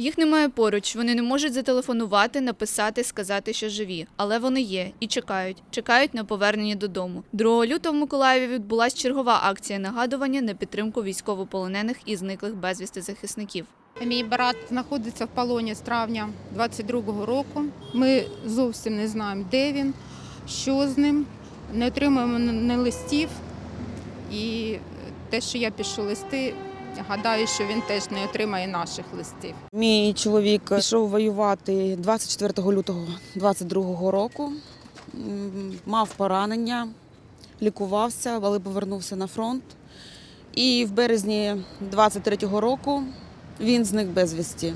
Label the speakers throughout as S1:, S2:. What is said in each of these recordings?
S1: Їх немає поруч, вони не можуть зателефонувати, написати, сказати, що живі. Але вони є і чекають. Чекають на повернення додому. 2 лютого в Миколаєві відбулася чергова акція нагадування на підтримку військовополонених і зниклих безвісти захисників.
S2: Мій брат знаходиться в полоні з травня 22-го року. Ми зовсім не знаємо, де він, що з ним. Не отримуємо ні листів. І те, що я пишу листи, гадаю, що він теж не отримає наших листів.
S3: Мій чоловік пішов воювати 24 лютого 22 року. Мав поранення, лікувався, але повернувся на фронт. І в березні 23-го року він зник безвісті.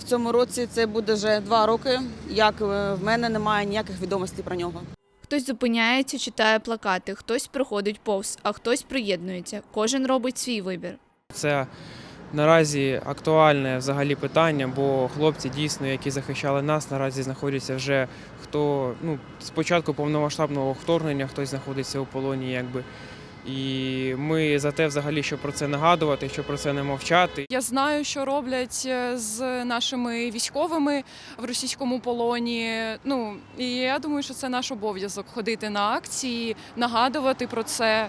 S3: В цьому році це буде вже два роки, як в мене немає ніяких відомостей про нього.
S1: Хтось зупиняється, читає плакати, хтось проходить повз, а хтось приєднується. Кожен робить свій вибір.
S4: Це наразі актуальне взагалі питання, бо хлопці дійсно, які захищали нас, наразі знаходяться вже хто ну спочатку повномасштабного вторгнення, хтось знаходиться у полоні, якби. І ми за те, взагалі, щоб про це нагадувати, щоб про це не мовчати.
S5: Я знаю, що роблять е, з нашими військовими в російському полоні. Ну і я думаю, що це наш обов'язок ходити на акції, нагадувати про це,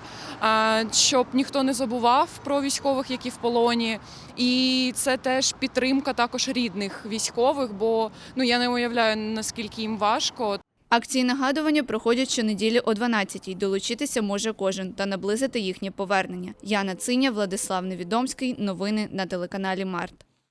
S5: щоб ніхто не забував про військових, які в полоні. І це теж підтримка також рідних військових, бо ну я не уявляю наскільки їм важко.
S1: Акції нагадування проходять щонеділі о 12-й. Долучитися може кожен та наблизити їхнє повернення. Яна Циня, Владислав Невідомський. Новини на телеканалі Март.